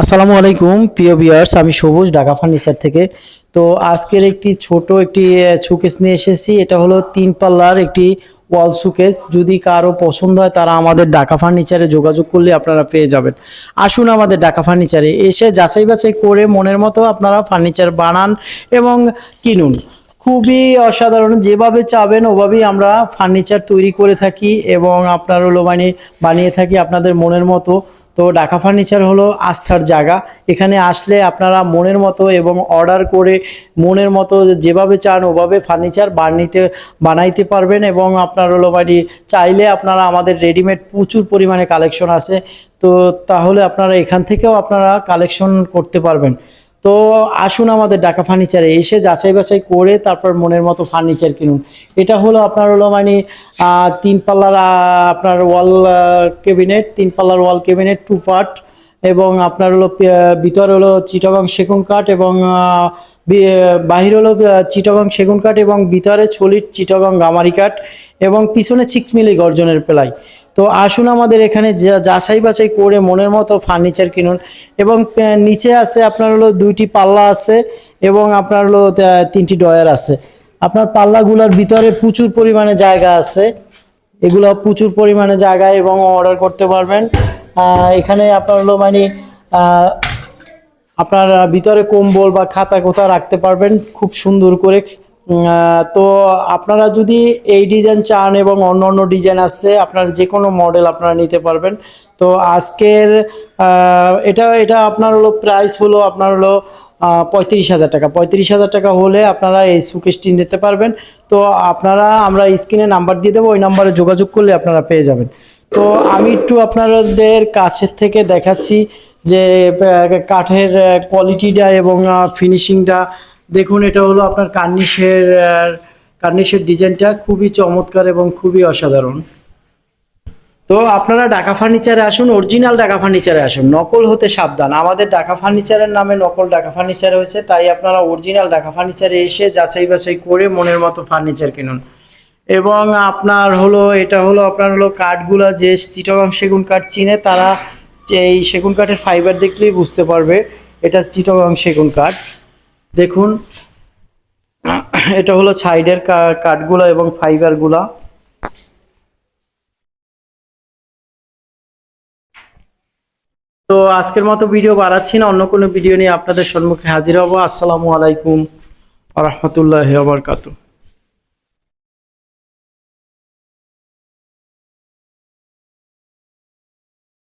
আসসালামু আলাইকুম, প্রিয় বিয়ার্স আমি সবুজ, ঢাকা ফার্নিচার থেকে। তো আজকের একটি ছোট একটি সুকেস নিয়ে এসেছি। এটা হলো তিন পাল্লার একটি ওয়াল সুকেস যদি কারও পছন্দ হয়, তারা আমাদের ঢাকা ফার্নিচারে যোগাযোগ করলে আপনারা পেয়ে যাবেন। আসুন আমাদের ঢাকা ফার্নিচারে এসে যাচাই বাছাই করে মনের মতো আপনারা ফার্নিচার বানান এবং কিনুন। খুবই অসাধারণ, যেভাবে চাবেন ওভাবেই আমরা ফার্নিচার তৈরি করে থাকি এবং আপনার হলো মানে বানিয়ে থাকি আপনাদের মনের মতো। তো ঢাকা ফার্নিচার হলো আস্থার জায়গা। এখানে আসলে আপনারা মনের মতো এবং অর্ডার করে মনের মতো যেভাবে চান ওভাবে ফার্নিচার বানিতে, বানাইতে পারবেন এবং আপনার হলো বাড়ি চাইলে আপনারা আমাদের রেডিমেড প্রচুর পরিমাণে কালেকশন আছে। তো তাহলে আপনারা এখান থেকেও আপনারা কালেকশন করতে পারবেন। তো আসুন আমাদের ঢাকা ফার্নিচারে এসে যাচাই বাছাই করে তারপর মনের মতো ফার্নিচার কিনুন। এটা হলো আপনার হলো মানে তিন পাল্লার আপনার ওয়াল কেবিনেট তিন পাল্লার ওয়াল কেবিনেট টু পার্ট এবং আপনার হলো ভিতর হলো চিটাগাং সেগুন কাঠ এবং বাহির হলো চিটাগাং সেগুন কাঠ এবং ভিতরে ছলির চিটাগাং গামারি কাঠ এবং পিছনে সিক্স মিলি গর্জনের প্লাই। তো আসুন আমাদের এখানে যাচাই বাছাই করে মনের মতো ফার্নিচার কিনুন। এবং নিচে আছে আপনার হলো দুইটি পাল্লা আছে এবং আপনার হলো তিনটি ডয়ার আছে। আপনার পাল্লাগুলোর ভিতরে প্রচুর পরিমাণে জায়গা আছে। এগুলো প্রচুর পরিমাণে জায়গা এবং অর্ডার করতে পারবেন। এখানে আপনার হলো মানে আপনার ভিতরে কম্বল বা খাতা কোথা রাখতে পারবেন। খুব সুন্দর করে তো আপনারা যদি এই ডিজাইন চান এবং অন্য অন্য ডিজাইন আসছে আপনার যে কোনো মডেল আপনারা নিতে পারবেন। তো আজকের এটা এটা আপনার হলো প্রাইস হলো আপনার হলো পঁয়ত্রিশ হাজার টাকা। পঁয়ত্রিশ হাজার টাকা হলে আপনারা এই সুকেশটি নিতে পারবেন। তো আপনারা, আমরা স্ক্রিনে নাম্বার দিয়ে দেবো, ওই নাম্বারে যোগাযোগ করলে আপনারা পেয়ে যাবেন। তো আমি একটু আপনাদের কাছের থেকে দেখাচ্ছি যে কাঠের কোয়ালিটিটা এবং ফিনিশিংটা দেখুন, এটা হলো আপনার কার্নিশের কার্নিশের ডিজাইনটা খুবই চমৎকার এবং খুবই অসাধারণ। তো আপনারা ঢাকা ফার্নিচারে আসুন, অরিজিনাল ঢাকা ফার্নিচারে আসুন, নকল হতে সাবধান। আমাদের ঢাকা ফার্নিচারের নামে নকল ঢাকা ফার্নিচার হয়েছে, তাই আপনারা অরিজিনাল ঢাকা ফার্নিচারে এসে যাচাই বাছাই করে মনের মতো ফার্নিচার কিনুন। এবং আপনার হলো, এটা হলো আপনার হলো কাঠগুলো যে চিটগাং সেগুন কাঠ চিনে, তারা এই সেগুন কাঠের ফাইবার দেখলেই বুঝতে পারবে, এটা চিটগাং সেগুন কাঠ। দেখুন, এটা হলো সাইডের কাঠগুলো এবং ফাইবারগুলা। তো আজকের মতো ভিডিও বাড়াচ্ছি না, অন্য কোনো ভিডিও নিয়ে আপনাদের সম্মুখে হাজির হব। আসসালামু আলাইকুম রহমতুল্লাহ বারকাতু